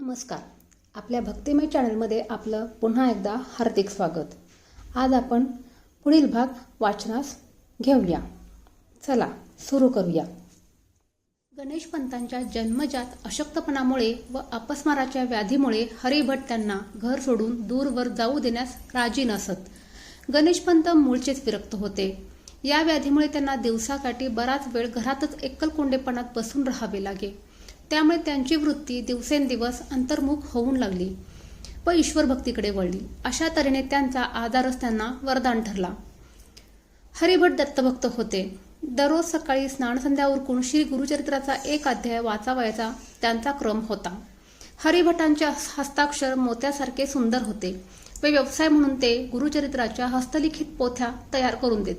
नमस्कार. आपल्या भक्तिमय चॅनलमध्ये आपलं पुन्हा एकदा हार्दिक स्वागत. आज आपण पुढील भाग वाचनास घेऊया. चला सुरू करूया. गणेश पंतांच्या जन्मजात अशक्तपणामुळे व अपस्माराच्या व्याधीमुळे हरिभट त्यांना घर सोडून दूरवर जाऊ देण्यास राजी नसत. गणेशपंत मूळचेच विरक्त होते. या व्याधीमुळे त्यांना दिवसाकाठी बराच वेळ घरातच एकलकोंडेपणात बसून राहावे लागे. त्यामुळे त्यांची वृत्ती दिवसेंदिवस अंतर्मुख होऊन लागली. व ईश्वर भक्तीकडे वळली. अशा तऱ्हेने त्यांचा आजारच त्यांना वरदान ठरला. हरिभट दत्तभक्त होते. दररोज सकाळी स्नानसंध्या उरकून श्री गुरुचरित्राचा एक अध्याय वाचावयाचा त्यांचा क्रम होता. हरिभटांचे हस्ताक्षर मोत्यासारखे सुंदर होते. व व्यवसाय म्हणून ते गुरुचरित्राच्या हस्तलिखित पोथ्या तयार करून देत.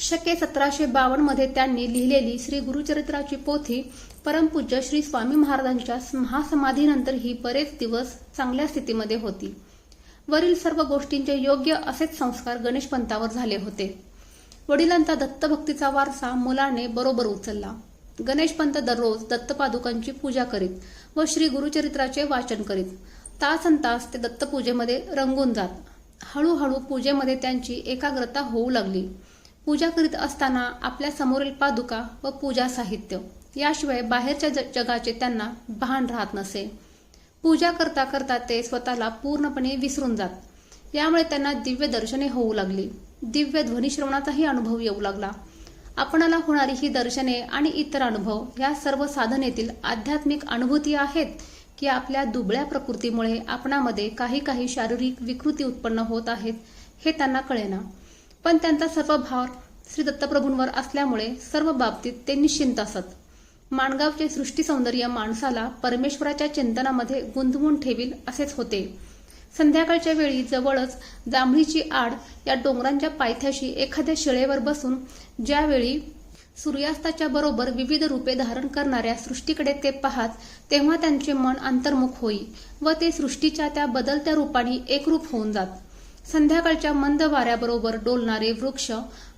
शके सतराशे बावन्नमध्ये त्यांनी लिहिलेली श्री गुरुचरित्राची पोथी परमपूज्य श्री स्वामी महाराजांच्या महासमाधीनंतर ही बरेच दिवस चांगल्या स्थितीमध्ये होती. वरील सर्व गोष्टींचे योग्य असेच संस्कार गणेशपंतावर झाले होते. वडिलांचा दत्तभक्तीचा वारसा मुलाने बरोबर उचलला. गणेशपंत दररोज दत्तपादुकांची पूजा करीत व श्री गुरुचरित्राचे वाचन करीत. तासन तास ते दत्तपूजेमध्ये रंगून जात. हळूहळू पूजेमध्ये त्यांची एकाग्रता होऊ लागली. पूजा करीत असताना आपल्या समोरील पादुका व पूजा साहित्य. याशिवाय बाहेरच्या ज- जगाचे त्यांना भान राहत नसे. पूजा करता करता ते स्वतःला पूर्णपणे विसरून जात. यामुळे त्यांना दिव्य दर्शने होऊ लागली. दिव्य ध्वनीश्रवणाचाही अनुभव येऊ लागला. आपणाला होणारी ही दर्शने आणि इतर अनुभव या सर्व साधनेतील आध्यात्मिक अनुभूती आहेत की आपल्या दुबळ्या प्रकृतीमुळे आपणामध्ये काही काही शारीरिक विकृती उत्पन्न होत आहेत हे त्यांना कळेना. पण त्यांचा सर्व भार श्री दत्तप्रभूंवर असल्यामुळे सर्व बाबतीत ते निश्चिंत असत. माणगावचे सृष्टी सौंदर्य माणसाला परमेश्वराच्या चिंतनामध्ये गुंतवून ठेवील असेच होते. संध्याकाळच्या वेळी जवळच जांभळीची आड या डोंगरांच्या पायथ्याशी एखाद्या शिळेवर बसून ज्यावेळी सूर्यास्ताच्या बरोबर विविध रूपे धारण करणाऱ्या सृष्टीकडे ते पाहत तेव्हा त्यांचे मन अंतर्मुख होई व ते सृष्टीच्या त्या बदलत्या रूपाने एकरूप होऊन जात. संध्याकाळच्या मंद वाऱ्याबरोबर डोलणारे वृक्ष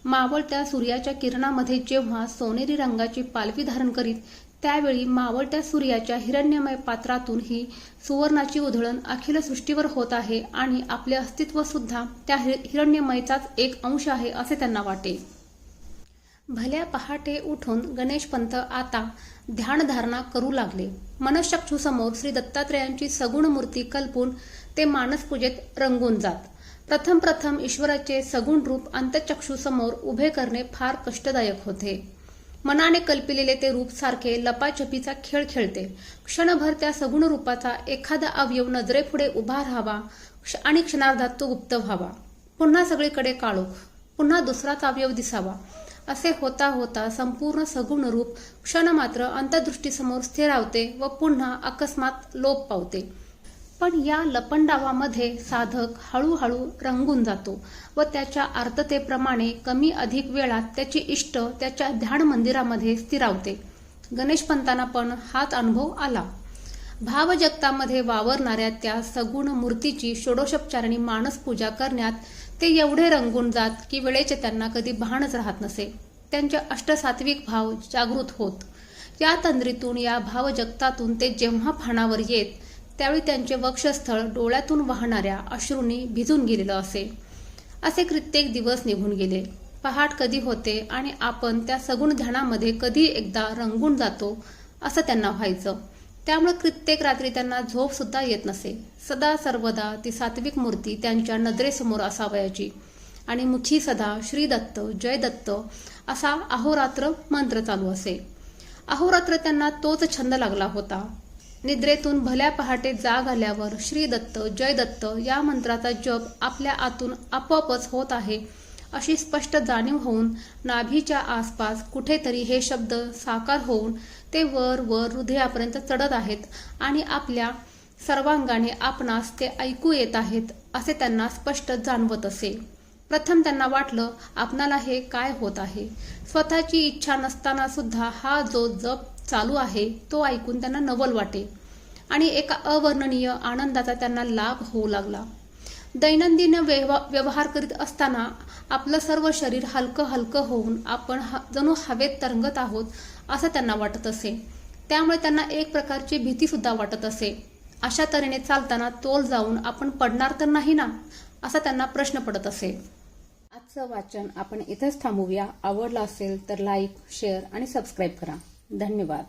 मावळत्या सूर्याच्या किरणामध्ये जेव्हा सोनेरी रंगाची पालवी धारण करीत त्यावेळी मावळत्या सूर्याच्या हिरण्यमय पात्रातून ही सुवर्णाची उधळण अखिल सृष्टीवर होत आहे आणि आपले अस्तित्व सुद्धा त्या हि- हिरण्यमयचाच एक अंश आहे असे त्यांना वाटे. भल्या पहाटे उठून गणेशपंत आता ध्यानधारणा करू लागले. मनश्चक्षुसमोर श्री दत्तात्रेयांची सगुण मूर्ती कल्पून ते मानसपूजेत रंगून जात. प्रथम प्रथम ईश्वराचे सगुण रूप अंतचक्षुसमोर उभे करणे फार कष्टदायक होते. मनाने कल्पिलेले ते रूप सारखे लपाछपीचा खेळ खेळते. क्षणभर त्या सगुण रूपाचा एखादा अवयव नजरेपुढे उभा राहावा क्ष- आणि क्षणार्धात तो गुप्त व्हावा. पुन्हा सगळीकडे काळोख पुन्हा दुसराच अवयव दिसावा. असे होता होता संपूर्ण सगुण रूप क्षण मात्र अंतदृष्टीसमोर स्थिरावते व पुन्हा अकस्मात लोप पावते. पण या लपंडावामध्ये साधक हळूहळू रंगून जातो व त्याच्या आर्ततेप्रमाणे कमी अधिक वेळात त्याची इष्ट त्याच्या ध्यान मंदिरामध्ये स्थिरावते. गणेशपंतांना पण हाच अनुभव आला. भावजगतामध्ये वावरणाऱ्या त्या सगुण मूर्तीची षोडशोपचाराने मानस पूजा करण्यात ते एवढे रंगून जात की वेळेचे त्यांना कधी भानच राहत नसे. त्यांचे अष्टसात्विक भाव जागृत होत. या तंद्रीतून या भावजगतातून ते जेव्हा फाणावर येत त्यावेळी त्यांचे वक्षस्थळ डोळ्यातून वाहणाऱ्या अश्रूंनी भिजून गेलेलं असे. असे कित्येक दिवस निघून गेले. पहाट कधी होते आणि आपण त्या सगुण ध्यानामध्ये कधी एकदा रंगून जातो असं त्यांना व्हायचं. त्यामुळे कित्येक रात्री त्यांना झोप सुद्धा येत नसे. सदा सर्वदा ती सात्विक मूर्ती त्यांच्या नजरेसमोर असावयाची. आणि मुखी सदा श्रीदत्त जयदत्त असा अहोरात्र मंत्र चालू असे. अहोरात्र त्यांना तोच छंद लागला होता. निद्रेतून भल्या पहाटे जाग आल्यावर श्री दत्त जय दत्त या मंत्राचा जप आपल्या आतून आपोआपच होत आहे अशी स्पष्ट जाणीव होऊन नाभीच्या आसपास कुठेतरी हे शब्द साकार होऊन ते वर वर हृदयापर्यंत चढत आहेत आणि आपल्या सर्वांगाने आपणास ते ऐकू येत आहेत असे त्यांना स्पष्ट जाणवत असे. प्रथम त्यांना वाटलं आपणाला हे काय होत आहे? स्वतःची इच्छा नसताना सुद्धा हा जो जप चालू आहे तो ऐकून त्यांना नवल वाटे. आणि एका अवर्णनीय आनंदाचा त्यांना लाभ होऊ लागला. दैनंदिन व्यवहार करीत असताना आपलं सर्व शरीर हलकं हलकं होऊन आपण ह- जणू हवेत तरंगत आहोत असं त्यांना वाटत असे. त्यामुळे त्यांना एक प्रकारची भीती सुद्धा वाटत असे. अशा तऱ्हेने चालताना तोल जाऊन आपण पडणार तर नाही ना असा त्यांना प्रश्न पडत असे. आजचं वाचन आपण इथंच थांबूया. आवडलं असेल तर लाईक शेअर आणि सबस्क्राईब करा. धन्यवाद.